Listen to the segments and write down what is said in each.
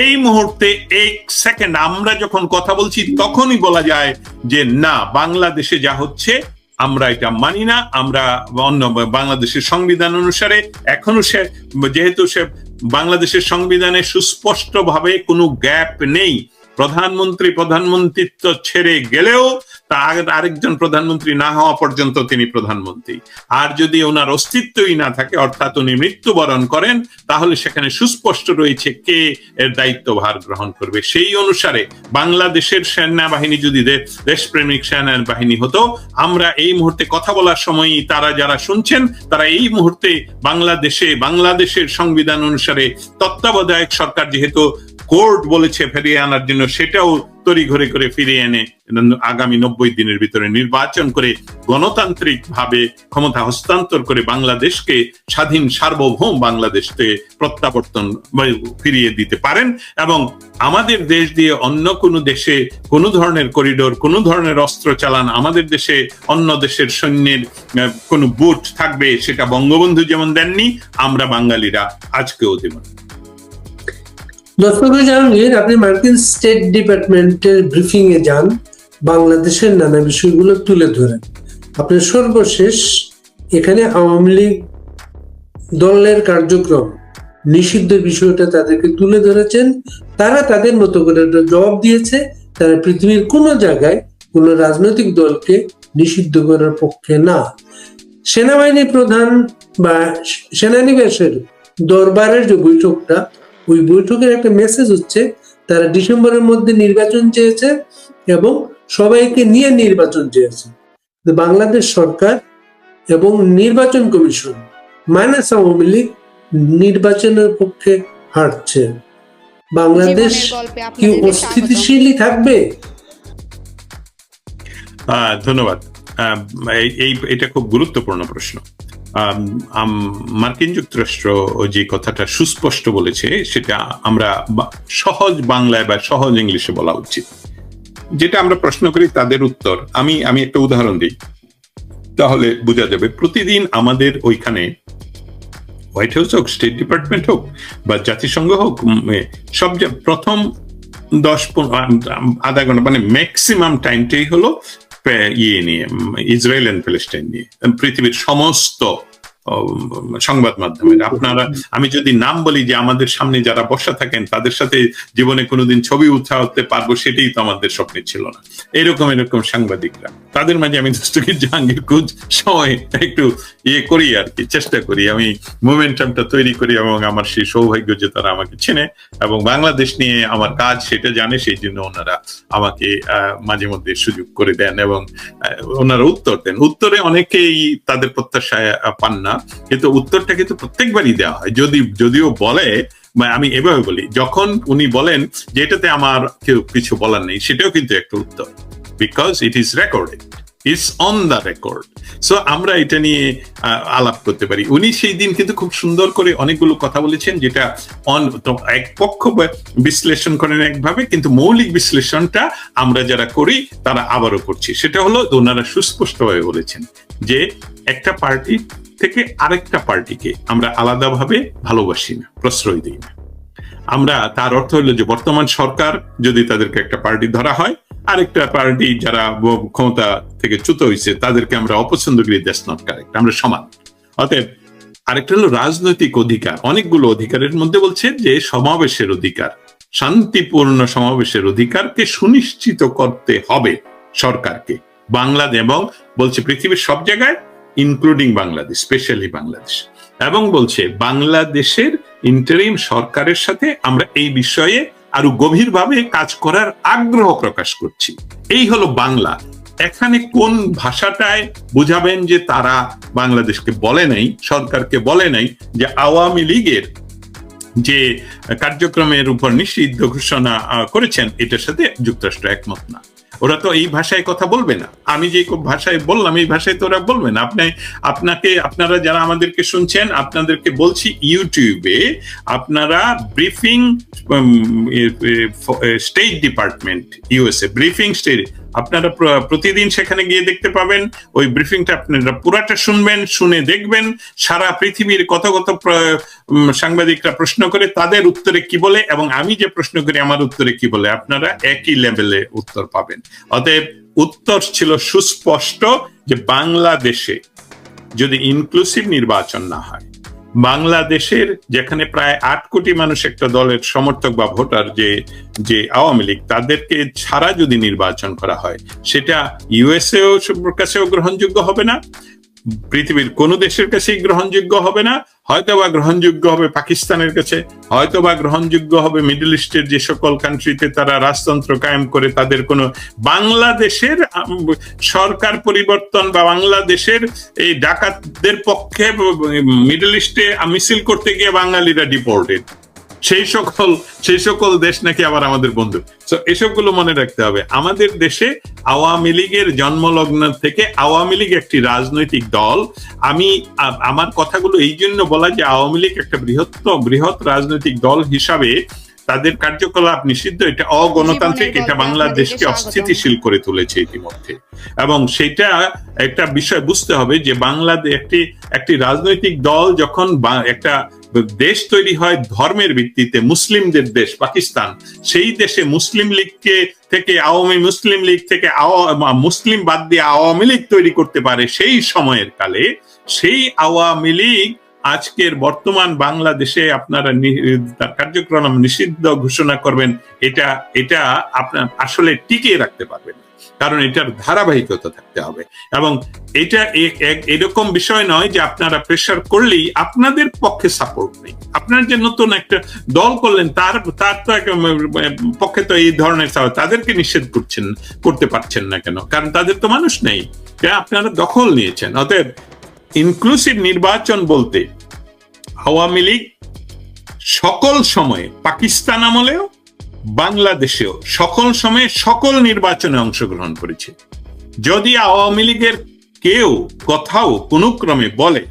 এই মুহূর্তে এই সেকেন্ড আমরা যখন কথা বলছি, তখনই বলা যায় যে না, বাংলাদেশে যা হচ্ছে, আমরা এটা মানি না। আমরা অন্য বাংলাদেশের সংবিধান অনুসারে এখনও সে, যেহেতু সে বাংলাদেশের সংবিধানে সুস্পষ্টভাবে কোনো গ্যাপ নেই, প্রধানমন্ত্রী প্রধানমন্ত্রিত্ব ছেড়ে গেলেও তার আরেকজন প্রধানমন্ত্রী না হওয়া পর্যন্ত তিনি প্রধানমন্ত্রী। আর যদি ওনার অস্তিত্বই না থাকে, অর্থাৎ উনি মৃত্যুবরণ করেন, তাহলে সেখানে সুস্পষ্ট রয়েছে কে এর দায়িত্বভার গ্রহণ করবে। সেই অনুসারে বাংলাদেশের সেনাবাহিনী যদি দেশপ্রেমিক সেনাবাহিনী হতো, আমরা এই মুহূর্তে কথা বলার সময়ই তারা যারা শুনছেন, তারা এই মুহূর্তে বাংলাদেশে, বাংলাদেশের সংবিধান অনুসারে তত্ত্বাবধায়ক সরকার যেহেতু কোর্ট বলেছে ফেরিয়ে আনার জন্য, সেটাও তড়ি ঘরে করে ফিরিয়ে এনে আগামী নব্বই দিনের ভিতরে নির্বাচন করে গণতান্ত্রিক ভাবে ক্ষমতা হস্তান্তর করে বাংলাদেশকে স্বাধীন সার্বভৌম বাংলাদেশকে প্রত্যাবর্তন ফিরিয়ে দিতে পারেন এবং আমাদের দেশ দিয়ে অন্য কোনো দেশে কোনো ধরনের করিডোর, কোনো ধরনের অস্ত্র চালান, আমাদের দেশে অন্য দেশের সৈন্যের কোনো বুট থাকবে, সেটা বঙ্গবন্ধু যেমন দেননি, আমরা বাঙালিরা আজকেও দেব না। দর্শক জাহাঙ্গীর আপনি মার্কিন স্টেট ডিপার্টমেন্টের ব্রিফিং এ যান, বাংলাদেশের নানা বিষয়গুলো তুলে ধরেন আপনি সর্বশেষ এখানে আওয়ামী লীগ দলের কার্যক্রম, নিষিদ্ধ বিষয়টা তাদেরকে তুলে ধরেছেন তারা তাদের মতো করে একটা জবাব দিয়েছে, তারা পৃথিবীর কোনো জায়গায় কোনো রাজনৈতিক দলকে নিষিদ্ধ করার পক্ষে না সেনাবাহিনী প্রধান বা সেনানিবাসের দরবারের যে বৈঠকটা ওই বৈঠকের একটা মেসেজ হচ্ছে তারা ডিসেম্বরের মধ্যে নির্বাচন চেয়েছে এবং সবাইকে নিয়ে নির্বাচন চেয়েছে। বাংলাদেশ সরকার এবং নির্বাচন কমিশন মাইনাস আওয়ামী লীগ নির্বাচনের পক্ষে হাঁটছে বাংলাদেশ কি অস্থিতিশীলই থাকবে? আহ, ধন্যবাদ। এই- এটা খুব গুরুত্বপূর্ণ প্রশ্ন। মার্কিন যুক্তরাষ্ট্র যে কথাটা সুস্পষ্ট বলেছে, সেটা আমরা সহজ বাংলায় বা সহজ ইংলিশে বলা উচিত। যেটা আমরা প্রশ্ন করি, তাদের উত্তর। আমি আমি একটা উদাহরণ দিই। তাহলে বোঝা যাবে, প্রতিদিন আমাদের ওইখানে হোয়াইট হাউস হোক, স্টেট ডিপার্টমেন্ট হোক, বা জাতিসংঘ হোক সব প্রথম দশ আধা ঘণ্টা মানে ম্যাক্সিমাম টাইমটাই হলো ইয়ে নিয়ে ইসরায়েল অ্যান্ড প্যালেস্টাইন নিয়ে। পৃথিবীর সমস্ত সংবাদ মাধ্যমের। আপনারা আমি যদি নাম বলি যে আমাদের সামনে যারা বসা থাকেন তাদের সাথে জীবনে কোনোদিন ছবি উঠাতে পারব সেটাই তো আমাদের স্বপ্নে ছিল না। এরকম এরকম সাংবাদিকরা। তাদের মাঝে আমি দস্তগীর জাহাঙ্গীর কুজ সময় একটু ইয়ে করি আর কি চেষ্টা করি। আমি মোমেন্টামটা তৈরি করি এবং আমার সেই সৌভাগ্য যে তারা আমাকে চেনে এবং বাংলাদেশ নিয়ে আমার কাজ সেটা জানে সেই জন্য ওনারা আমাকে আহ, মাঝে মধ্যে সুযোগ করে দেন এবং ওনারা উত্তর দেন। উত্তরে অনেকেই তাদের প্রত্যাশায় পান না। কিন্তু উত্তরটা কিন্তু প্রত্যেকবারই দেওয়া হয়। যদি, যদিও বলে আমি এভাবে বলি, যখন উনি বলেন যে এটাতে আমার কেউ কিছু বলার নেই, সেটাও কিন্তু একটা উত্তর। Because it is recorded it's on the record so আমরা এটা নিয়ে আলাপ করতে পারি। উনি সেই দিন কিন্তু খুব সুন্দর করে অনেকগুলো কথা বলেছেন, যেটা অন এক পক্ষ বিশ্লেষণ করেন একভাবে, কিন্তু মৌলিক বিশ্লেষণটা আমরা যারা করি, তারা আবারও করছি। সেটা হলো, ওনারা সুস্পষ্টভাবে বলেছেন যে একটা পার্টি থেকে আরেকটা পার্টিকে আমরা আলাদাভাবে ভালোবাসি না প্রশ্রয় দিই না আমরা তার অর্থ হলো যে বর্তমান সরকার যদি তাদেরকে একটা পার্টি ধরা হয়, আরেকটা পার্টি যারা ক্ষমতা থেকে চ্যুত হয়েছে তাদেরকে আমরা অপছন্দ করি দ্যাটস নট কারেক্ট, আমরা সমান। অতএব আরেকটা হলো রাজনৈতিক অধিকার। অনেকগুলো অধিকারের মধ্যে বলছে যে সমাবেশের অধিকার, শান্তিপূর্ণ সমাবেশের অধিকারকে সুনিশ্চিত করতে হবে সরকারকে। বাংলাদেশ এবং বলছে পৃথিবীর সব জায়গায় ইনক্লুডিং বাংলাদেশ স্পেশালি বাংলাদেশ এবং বলছে বাংলাদেশের ইন্টারিম সরকারের সাথে আমরা এই বিষয়ে আরও গভীরভাবে কাজ করার আগ্রহ প্রকাশ করছি। এই হলো বাংলা। এখানে কোন ভাষাটায় বুঝাবেন যে তারা বাংলাদেশকে বলে নাই, সরকারকে বলে নাই যে আওয়ামী লীগের যে কার্যক্রমের উপর নিষিদ্ধ ঘোষণা করেছেন, এটার সাথে যুক্তরাষ্ট্র একমত না। ওরা তো এই ভাষায় কথা বলবে না। আমি যে ভাষায় বললাম, এই ভাষায় তো ওরা বলবে না। আপনি, আপনাকে, আপনারা যারা আমাদেরকে শুনছেন, আপনাদেরকে বলছি ইউটিউবে আপনারা briefing State Department USA briefing State আপনারা প্রতিদিন সেখানে গিয়ে দেখতে পাবেন। ওই ব্রিফিংটা আপনারা পুরাটা শুনবেন, শুনে দেখবেন। সারা পৃথিবীর কত কত সাংবাদিকরা প্রশ্ন করে, তাদের উত্তরে কি বলে এবং আমি যে প্রশ্ন করি, আমার উত্তরে কি বলে, আপনারা একই লেভেলে উত্তর পাবেন। অতএব উত্তর ছিল সুস্পষ্ট যে বাংলাদেশে যদি ইনক্লুসিভ নির্বাচন না হয়। বাংলাদেশের যেখানে প্রায় আট কোটি মানুষ একটা দলের সমর্থক বা ভোটার যে যে আওয়ামী লীগ, তাদেরকে ছাড়া যদি নির্বাচন করা হয়, সেটা ইউএসএ কাছেও গ্রহণযোগ্য হবে না। পৃথিবীর কোন দেশের কাছেই গ্রহণযোগ্য হবে না, হয়তোবা গ্রহণযোগ্য হবে পাকিস্তানের কাছে হয়তো বা গ্রহণযোগ্য হবে মিডল ইস্টের যে সকল কান্ট্রিতে তারা রাজতন্ত্র কায়েম করে তাদের কোনো বাংলাদেশের সরকার পরিবর্তন বা বাংলাদেশের এই ডাকাতদের পক্ষে মিডল ইস্টে মিছিল করতে গিয়ে বাঙালিরা ডিপোর্টেড সেই সকল সেই সকল দেশ নাকি আবার আমাদের বন্ধু। তো এসবগুলো মনে রাখতে হবে। আমাদের দেশে আওয়ামী লীগের জন্মলগ্ন থেকে আওয়ামী লীগ একটি রাজনৈতিক দল। আমি আমার কথাগুলো এই জন্য বলা যে আওয়ামী লীগ একটা বৃহত্তম বৃহৎ রাজনৈতিক দল হিসাবে তাদের কার্যকলাপ নিষিদ্ধ এটা অগণতান্ত্রিক এটা বাংলাদেশকে অস্থিতিশীল করে তুলেছে ইতিমধ্যে। এবং সেটা একটা বিষয় বুঝতে হবে যে বাংলাদেশ একটি একটি রাজনৈতিক দল যখন একটা দেশ তৈরি হয় ধর্মের ভিত্তিতে মুসলিমদের দেশ পাকিস্তান সেই দেশে মুসলিম লীগকে থেকে আওয়ামী মুসলিম লীগ থেকে মুসলিম বাদ দিয়ে আওয়ামী লীগ তৈরি করতে পারে সেই সময়ের কালে সেই আওয়ামী লীগ আজকের বর্তমান বাংলাদেশে আপনারা তার কার্যক্রম নিষিদ্ধ ঘোষণা করবেন, এটা এটা আপনার আসলে টিকিয়ে রাখতে পারবেন কারণ এটার ধারাবাহিকতা থাকতে হবে। এবং এটা এরকম বিষয় নয় যে আপনারা প্রেশার করলেই আপনাদের পক্ষে সাপোর্ট নেই। আপনার যে নতুন একটা দল করলেন, তার তার তো পক্ষে তো এই ধরনের তাদেরকে নিষেধ করছেন, করতে পারছেন না কেন? কারণ তাদের তো মানুষ নেই। আপনারা দখল নিয়েছেন। অতএব ইনক্লুসিভ নির্বাচন বলতে আওয়ামী লীগ সকল সময়ে, পাকিস্তান আমলেও, বাংলাদেশেও সকল সময়ে সকল নির্বাচনে অংশগ্রহণ করেছে। যদি আওয়ামী লীগের কেউ কথাও কোনো ক্রমে বলে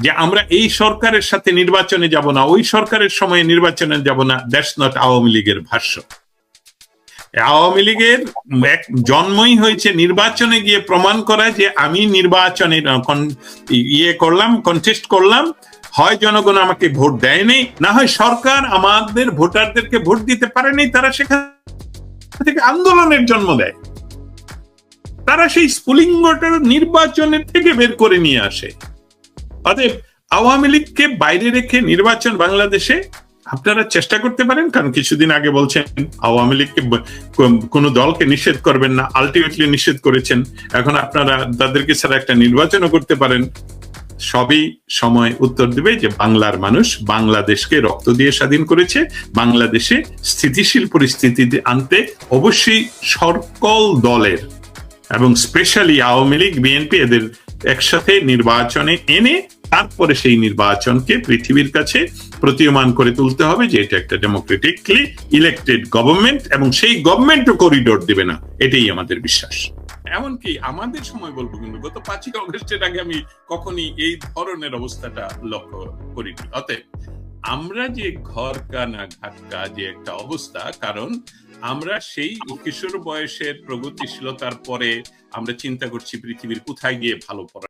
যে আমরা এই সরকারের সাথে নির্বাচনে যাব না, ওই সরকারের সময়ে নির্বাচনে যাব না দ্যাটস নট আওয়ামী লীগের ভাষ্য। আওয়ামী লীগের এক জন্মই হয়েছে নির্বাচনে গিয়ে প্রমাণ করা যে আমি নির্বাচনে ইয়ে করলাম কন্টেস্ট করলাম। হয় জনগণ আমাকে ভোট দেয়নি, না হয় সরকার আমাদের ভোটারদেরকে ভোট দিতে পারেনি, তারা সেখান থেকে আন্দোলনের জন্ম দেয়। তারা সেই স্ফুলিঙ্গটা নির্বাচনের থেকে বের করে নিয়ে আসে। অতএব আওয়ামী লীগকে বাইরে রেখে নির্বাচন বাংলাদেশে আপনারা চেষ্টা করতে পারেন, কারণ কিছুদিন আগে বলছেন, আওয়ামী লীগকে কোন- দলকে নিষেধ করবেন না আলটিমেটলি নিষেধ করেছেন। এখন আপনারা তাদেরকে ছাড়া একটা নির্বাচনও করতে পারেন। সবই সময় উত্তর দিবে যে বাংলার মানুষ বাংলাদেশকে রক্ত দিয়ে স্বাধীন করেছে, বাংলাদেশে স্থিতিশীল পরিস্থিতিতে আনতে অবশ্যই সকল দলের এবং স্পেশালি আওয়ামী লীগ বিএনপি এদের একসাথে নির্বাচনে এনে তারপরে সেই নির্বাচনকে পৃথিবীর কাছে প্রতীয়মান করে তুলতে হবে যে এটা একটা ডেমোক্রেটিকলি ইলেক্টেড গভর্নমেন্ট এবং সেই গভর্নমেন্টও করিডোর দিবে না। এটাই আমাদের বিশ্বাস। এমনকি আমাদের সময় বলব কিন্তু, গত পাঁচই অগস্টের আগে আমি কখনই এই ধরনের অবস্থাটা লক্ষ্য করিনি। অতএব আমরা যে ঘর কানা ঘাটকা যে একটা অবস্থা, কারণ আমরা সেই কিশোর বয়সের প্রগতিশীলতার পরে আমরা চিন্তা করছি পৃথিবীর কোথায় গিয়ে ভালো পড়া